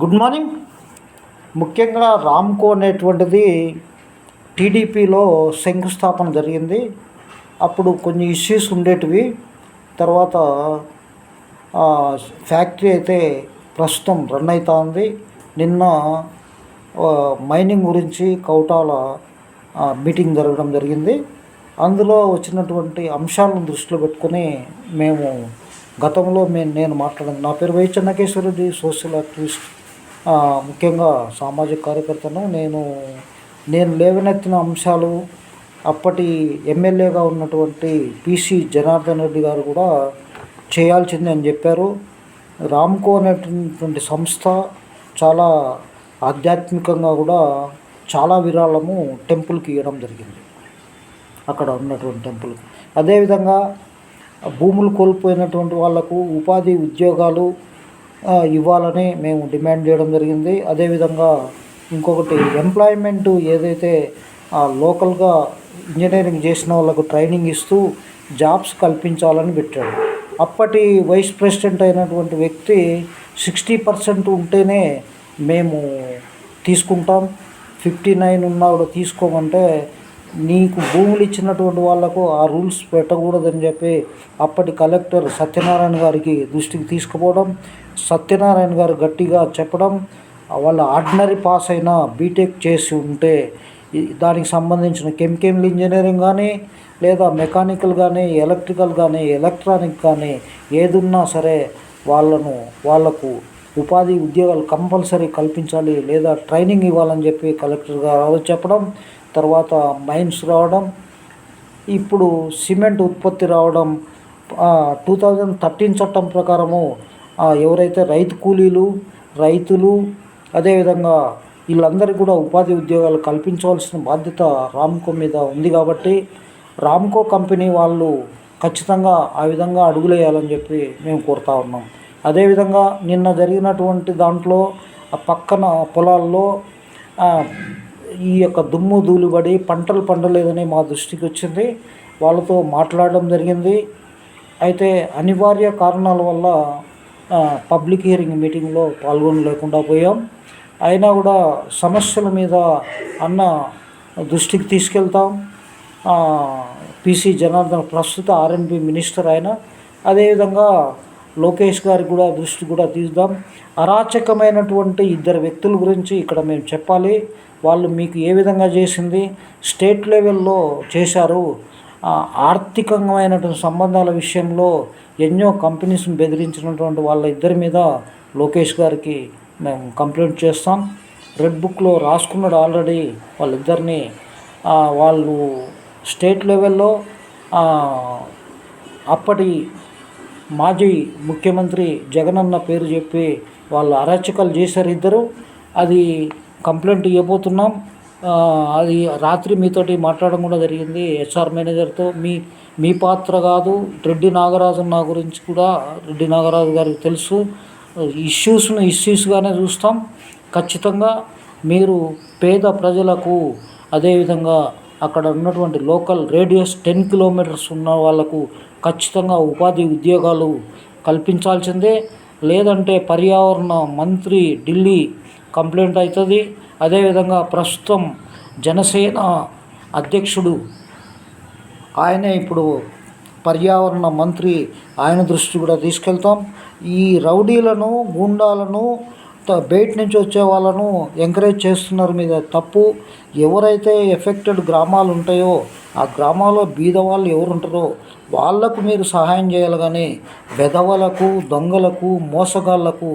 Good morning. ముఖ్యంగా రామ్కో అనేటువంటిది టీడీపీలో శంకుస్థాపన జరిగింది. అప్పుడు కొన్ని ఇష్యూస్ ఉండేటివి. తర్వాత ఫ్యాక్టరీ అయితే ప్రస్తుతం రన్ అవుతా ఉంది. నిన్న మైనింగ్ గురించి కౌటాల మీటింగ్ జరగడం జరిగింది. అందులో వచ్చినటువంటి అంశాలను దృష్టిలో పెట్టుకొని మేము గతంలో మేము నేను మాట్లాడాను నా పేరు వై చెన్నకేశ్వరరెడ్డి సోషల్ యాక్టివిస్ట్. ముఖ్యంగా సామాజిక కార్యకర్తను నేను నేను లేవనెత్తిన అంశాలు అప్పటి ఎమ్మెల్యేగా ఉన్నటువంటి పిసి జనార్దన్ రెడ్డి గారు కూడా చేయాల్సింది అని చెప్పారు. రామ్కో అనేటువంటి సంస్థ చాలా ఆధ్యాత్మికంగా కూడా చాలా విరాళము టెంపుల్కి ఇవ్వడం జరిగింది. అక్కడ ఉన్నటువంటి టెంపుల్కి. అదేవిధంగా భూములు కోల్పోయినటువంటి వాళ్ళకు ఉపాధి ఉద్యోగాలు ఇవ్వాలని మేము డిమాండ్ చేయడం జరిగింది. అదేవిధంగా ఇంకొకటి ఎంప్లాయ్మెంట్ ఏదైతే ఆ, లోకల్గా ఇంజనీరింగ్ చేసిన వాళ్ళకు ట్రైనింగ్ ఇస్తూ జాబ్స్ కల్పించాలని పెట్టాడు. అప్పటి వైస్ ప్రెసిడెంట్ అయినటువంటి వ్యక్తి సిక్స్టీ పర్సెంట్ ఉంటేనే మేము తీసుకుంటాం. ఫిఫ్టీ నైన్ ఉన్నా కూడా తీసుకోమంటే నీకు భూములు ఇచ్చినటువంటి వాళ్ళకు ఆ రూల్స్ పెట్టకూడదని చెప్పి అప్పటి కలెక్టర్ సత్యనారాయణ గారికి దృష్టికి తీసుకుపోవడం సత్యనారాయణ గారు గట్టిగా చెప్పడం వాళ్ళ ఆర్డినరీ పాస్ అయినా బీటెక్ చేసి ఉంటే దానికి సంబంధించిన కెమికల్ ఇంజనీరింగ్ కానీ లేదా మెకానికల్ కానీ ఎలక్ట్రికల్ కానీ ఎలక్ట్రానిక్ కానీ ఏదున్నా సరే వాళ్ళను వాళ్ళకు ఉపాధి ఉద్యోగాలు కంపల్సరీ కల్పించాలి లేదా ట్రైనింగ్ ఇవ్వాలని చెప్పి కలెక్టర్ గారు చెప్పడం తర్వాత మైన్స్ రావడం ఇప్పుడు సిమెంట్ ఉత్పత్తి రావడం టూ థౌజండ్ థర్టీన్ చట్టం ప్రకారము ఎవరైతే రైతు కూలీలు రైతులు అదేవిధంగా వీళ్ళందరికీ కూడా ఉపాధి ఉద్యోగాలు కల్పించవలసిన బాధ్యత రామ్కో మీద ఉంది కాబట్టి రామ్కో కంపెనీ వాళ్ళు ఖచ్చితంగా ఆ విధంగా అడుగులేయాలని చెప్పి మేము కోరుతా ఉన్నాం. అదేవిధంగా నిన్న జరిగినటువంటి దాంట్లో పక్కన పొలాల్లో ఈ యొక్క దుమ్ము ధూళిపడి పంటలు పండలేదని మా దృష్టికి వచ్చింది. వాళ్ళతో మాట్లాడడం జరిగింది. అయితే అనివార్య కారణాల వల్ల పబ్లిక్ హియరింగ్ మీటింగ్లో పాల్గొనలేకుండా పోయాం. అయినా కూడా సమస్యల మీద అన్న దృష్టికి తీసుకెళ్తాం. పిసి జనార్దన్ ప్రస్తుత ఆర్ఎన్బి మినిస్టర్ ఆయన. అదేవిధంగా లోకేష్ గారికి కూడా దృష్టి కూడా తీద్దాం. అరాచకమైనటువంటి ఇద్దరు వ్యక్తుల గురించి ఇక్కడ మేము చెప్పాలి. వాళ్ళు మీకు ఏ విధంగా చేసింది? స్టేట్ లెవెల్లో చేశారు. ఆర్థికమైనటువంటి సంబంధాల విషయంలో ఎన్నో కంపెనీస్ని బెదిరించినటువంటి వాళ్ళ ఇద్దరి మీద లోకేష్ గారికి మేము కంప్లైంట్ చేస్తాం. రెడ్ బుక్లో రాసుకున్నాడు ఆల్రెడీ వాళ్ళిద్దరిని. వాళ్ళు స్టేట్ లెవెల్లో అప్పటి మాజీ ముఖ్యమంత్రి జగనన్న పేరు చెప్పి వాళ్ళు అరాచకాలు చేశారు ఇద్దరు. అది కంప్లైంట్ ఇవ్వబోతున్నాం. అది రాత్రి మీతోటి మాట్లాడడం కూడా జరిగింది. హెచ్ఆర్ మేనేజర్తో మీ మీ పాత్ర కాదు రెడ్డి నాగరాజు నా గురించి కూడా రెడ్డి నాగరాజు గారికి తెలుసు. ఇష్యూస్ను ఇష్యూస్గానే చూస్తాం. ఖచ్చితంగా మీరు పేద ప్రజలకు అదేవిధంగా అక్కడ ఉన్నటువంటి లోకల్ రేడియస్ టెన్ కిలోమీటర్స్ ఉన్న వాళ్ళకు ఖచ్చితంగా ఉపాధి ఉద్యోగాలు కల్పించాల్సిందే. లేదంటే పర్యావరణ మంత్రి ఢిల్లీ కంప్లైంట్ అవుతుంది. అదేవిధంగా ప్రస్తుతం జనసేన అధ్యక్షుడు ఆయనే ఇప్పుడు పర్యావరణ మంత్రి ఆయన దృష్టి కూడా తీసుకెళ్తాం. ఈ రౌడీలను గూండాలను బయట నుంచి వచ్చే వాళ్ళను ఎంకరేజ్ చేస్తున్నారు మీద తప్పు. ఎవరైతే ఎఫెక్టెడ్ గ్రామాలు ఉంటాయో ఆ గ్రామాల్లో బీద వాళ్ళు ఎవరు ఉంటారో వాళ్ళకు మీరు సహాయం చేయాలి కానీ వెధవలకు దొంగలకు మోసగాళ్ళకు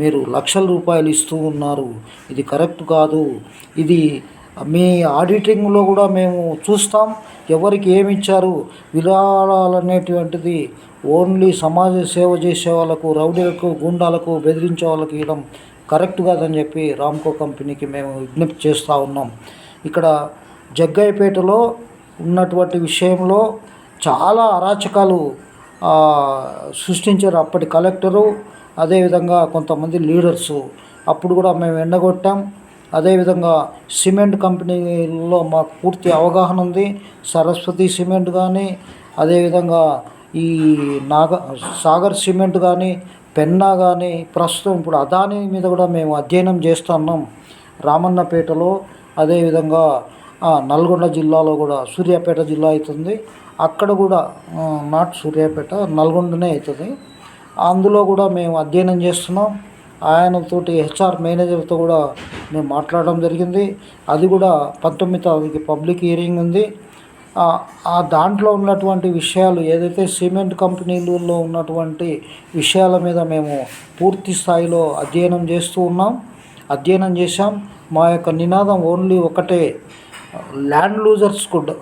మీరు లక్షల రూపాయలు ఇస్తూ ఉన్నారు. ఇది కరెక్ట్ కాదు. ఇది మీ ఆడిటింగ్లో కూడా మేము చూస్తాం. ఎవరికి ఏమి ఇచ్చారు? విరాళాలు అనేటువంటిది ఓన్లీ సమాజ సేవ చేసే వాళ్ళకు రౌడీలకు గుండాలకు బెదిరించే వాళ్ళకి ఇవ్వడం కరెక్ట్ కాదని చెప్పి రామ్కో కంపెనీకి మేము విజ్ఞప్తి చేస్తూ ఉన్నాం. ఇక్కడ జగ్గయ్యపేటలో ఉన్నటువంటి విషయంలో చాలా అరాచకాలు సృష్టించారు అప్పటి కలెక్టరు. అదేవిధంగా కొంతమంది లీడర్సు. అప్పుడు కూడా మేము ఎండగొట్టాం. అదేవిధంగా సిమెంట్ కంపెనీలో మాకు పూర్తి అవగాహన ఉంది. సరస్వతి సిమెంట్ కానీ అదేవిధంగా ఈ నాగ సాగర్ సిమెంట్ కానీ పెన్నా కానీ ప్రస్తుతం ఇప్పుడు అదాని మీద కూడా మేము అధ్యయనం చేస్తున్నాం. రామన్నపేటలో అదేవిధంగా నల్గొండ జిల్లాలో కూడా సూర్యాపేట జిల్లా అవుతుంది అక్కడ కూడా నాట్ సూర్యాపేట నల్గొండనే అవుతుంది అందులో కూడా మేము అధ్యయనం చేస్తున్నాం. ఆయనతోటి హెచ్ఆర్ మేనేజర్తో కూడా మేము మాట్లాడడం జరిగింది. అది కూడా పంతొమ్మిది తారీఖు పబ్లిక్ హియరింగ్ ఉంది. ఆ- దాంట్లో ఉన్నటువంటి విషయాలు ఏదైతే సిమెంట్ కంపెనీలలో ఉన్నటువంటి విషయాల మీద మేము పూర్తి స్థాయిలో అధ్యయనం చేస్తూ ఉన్నాం. అధ్యయనం చేశాం. మా యొక్క నినాదం ఓన్లీ ఒకటే. ల్యాండ్ లూజర్స్కు డ-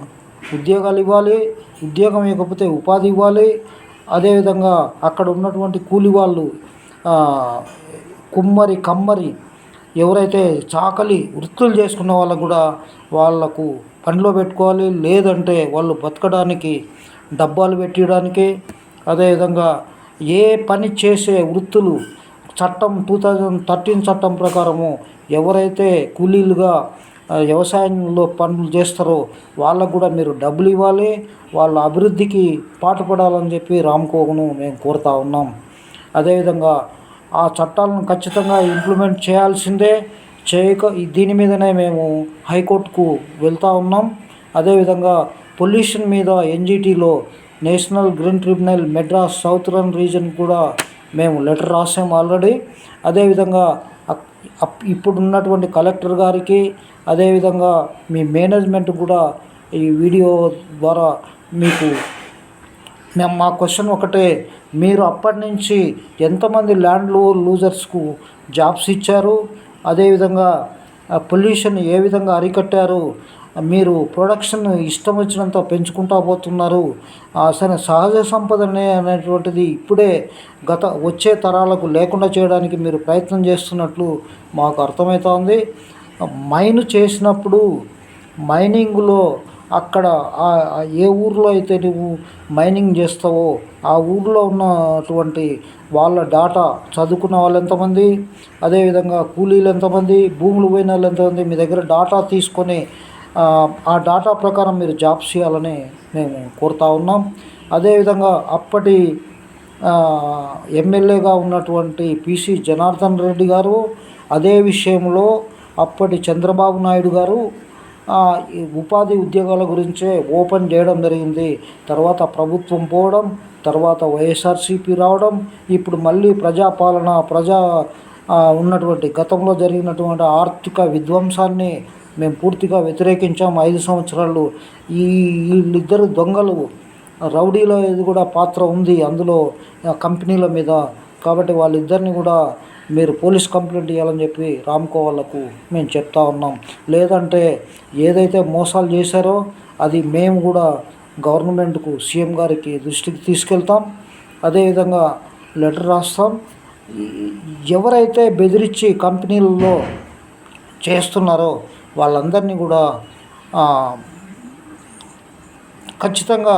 ఉద్యోగాలు ఇవ్వాలి ఉద్యోగం ఇవ్వకపోతే ఉపాధి ఇవ్వాలి అదేవిధంగా అక్కడ ఉన్నటువంటి కూలి వాళ్ళు కుమ్మరి కమ్మరి ఎవరైతే చాకలి వృత్తులు చేసుకున్న వాళ్ళకు కూడా వాళ్ళకు పనిలో పెట్టుకోవాలి లేదంటే వాళ్ళు బతకడానికి డబ్బాలు పెట్టడానికి అదేవిధంగా ఏ పని చేసే వృత్తులు చట్టం టూ థౌజండ్ థర్టీన్ చట్టం ప్రకారము ఎవరైతే కూలీలుగా వ్యవసాయంలో పనులు చేస్తారో వాళ్ళకు కూడా మీరు డబ్బులు ఇవ్వాలి వాళ్ళ అభివృద్ధికి పాటుపడాలని చెప్పి రామ్కోను మేము కోరుతా ఉన్నాం. అదేవిధంగా ఆ చట్టాలను ఖచ్చితంగా ఇంప్లిమెంట్ చేయాల్సిందే చేయక దీని మీదనే మేము హైకోర్టుకు వెళ్తూ ఉన్నాం. అదేవిధంగా పొల్యూషన్ మీద ఎన్జిటిలో National Green Tribunal Madras Southern region కూడా మేము లెటర్ రాసాము ఆల్రెడీ. అదేవిధంగా అప్- ఇప్పుడు ఉన్నటువంటి కలెక్టర్ గారికి అదేవిధంగా మీ మేనేజ్మెంట్ కూడా ఈ వీడియో ద్వారా మీకు మేము మా క్వశ్చన్ ఒకటే మీరు అప్పటి నుంచి ఎంతమంది ల్యాండ్ లూజర్స్కు జాబ్స్ ఇచ్చారు? అదేవిధంగా పొల్యూషన్ ఏ విధంగా అరికట్టారు? మీరు ప్రొడక్షన్ ఇష్టం వచ్చినంత పెంచుకుంటా పోతున్నారు. సరే సహజ సంపదనే అనేటువంటిది ఇప్పుడే గత వచ్చే తరాలకు లేకుండా చేయడానికి మీరు ప్రయత్నం చేస్తున్నట్లు మాకు అర్థమవుతోంది మైన్ చేసినప్పుడు మైనింగ్లో అక్కడ ఏ ఊర్లో అయితే నువ్వు మైనింగ్ చేస్తావో ఆ ఊర్లో ఉన్నటువంటి వాళ్ళ డాటా చదువుకున్న వాళ్ళు ఎంతమంది? అదేవిధంగా కూలీలు ఎంతమంది? భూములు పోయిన వాళ్ళు ఎంతమంది? మీ దగ్గర డాటా తీసుకొని ఆ, డాటా ప్రకారం మీరు జాబ్స్ చేయాలని మేము కోరుతా ఉన్నాం. అదేవిధంగా అప్పటి ఎమ్మెల్యేగా ఉన్నటువంటి పిసి జనార్దన్ రెడ్డి గారు అదే విషయంలో అప్పటి చంద్రబాబు నాయుడు గారు ఉపాధి ఉద్యోగాల గురించే ఓపెన్ చేయడం జరిగింది. తర్వాత ప్రభుత్వం పోవడం తర్వాత వైఎస్ఆర్సీపీ రావడం ఇప్పుడు మళ్ళీ ప్రజాపాలన ప్రజా ఉన్నటువంటి గతంలో జరిగినటువంటి ఆర్థిక విధ్వంసాన్ని మేము పూర్తిగా వ్యతిరేకించాం ఐదు సంవత్సరాలు. ఈ వీళ్ళిద్దరు దొంగలు. రౌడీలో ఇది కూడా పాత్ర ఉంది అందులో కంపెనీల మీద. కాబట్టి వాళ్ళిద్దరిని కూడా మీరు పోలీస్ కంప్లైంట్ ఇవ్వాలని చెప్పి రామ్కో వాళ్ళకు మేము చెప్తా ఉన్నాం. లేదంటే ఏదైతే మోసాలు చేశారో అది మేము కూడా గవర్నమెంట్కు సీఎం గారికి దృష్టికి తీసుకెళ్తాం. అదేవిధంగా లెటర్ రాస్తాం. ఎవరైతే బెదిరించి కంపెనీలలో చేస్తున్నారో వాళ్ళందరినీ కూడా ఖచ్చితంగా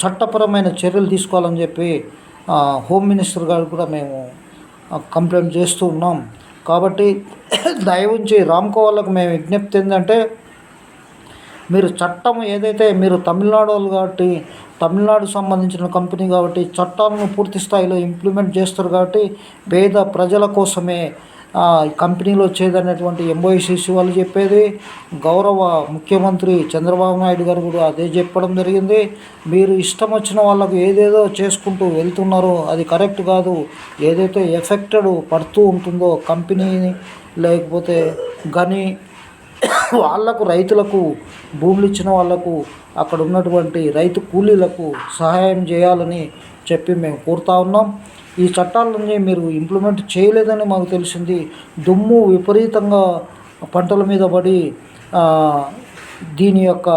చట్టపరమైన చర్యలు తీసుకోవాలని చెప్పి హోమ్ మినిస్టర్ గారు కూడా మేము కంప్లైంట్ చేస్తూ ఉన్నాం. కాబట్టి దయవుంచి రామ్కోవాళ్ళకు మేము విజ్ఞప్తి ఏంటంటే మీరు చట్టం ఏదైతే మీరు తమిళనాడు వాళ్ళు కాబట్టి తమిళనాడు సంబంధించిన కంపెనీ కాబట్టి చట్టాలను పూర్తి స్థాయిలో ఇంప్లిమెంట్ చేస్తారు కాబట్టి పేద ప్రజల కోసమే ఆ, వచ్చేది కంపెనీలో వచ్చేదనేటువంటి వాళ్ళు చెప్పేది గౌరవ ముఖ్యమంత్రి చంద్రబాబు నాయుడు గారు కూడా అదే చెప్పడం జరిగింది. మీరు ఇష్టం వచ్చిన వాళ్ళకు ఏదేదో చేసుకుంటూ వెళ్తున్నారో. అది కరెక్ట్ కాదు. ఏదైతే ఎఫెక్టెడ్ పడుతూ ఉంటుందో కంపెనీ లేకపోతే గని వాళ్ళకు రైతులకు భూములు ఇచ్చిన వాళ్ళకు అక్కడ ఉన్నటువంటి రైతు కూలీలకు సహాయం చేయాలని చెప్పి మేము కోరుతా ఉన్నాం. ఈ చట్టాలని మీరు ఇంప్లిమెంట్ చేయలేదని మాకు తెలిసింది. దుమ్ము విపరీతంగా పంటల మీద పడి దీని యొక్క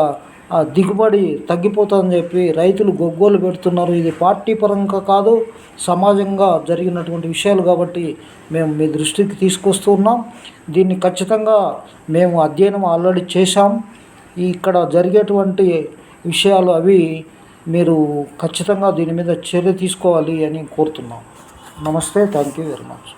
దిగుబడి తగ్గిపోతుందని చెప్పి రైతులు గొగ్గోలు పెడుతున్నారు. ఇది పార్టీ పరంగా కాదు సమాజంగా జరిగినటువంటి విషయాలు కాబట్టి మేము మీ దృష్టికి తీసుకొస్తున్నాం దీన్ని ఖచ్చితంగా మేము అధ్యయనం ఆల్రెడీ చేశాం. ఇక్కడ జరిగేటువంటి విషయాలు అవి మీరు ఖచ్చితంగా దీని మీద చర్య తీసుకోవాలి అని కోరుతున్నాం. నమస్తే థ్యాంక్ యూ వెరీ మచ్.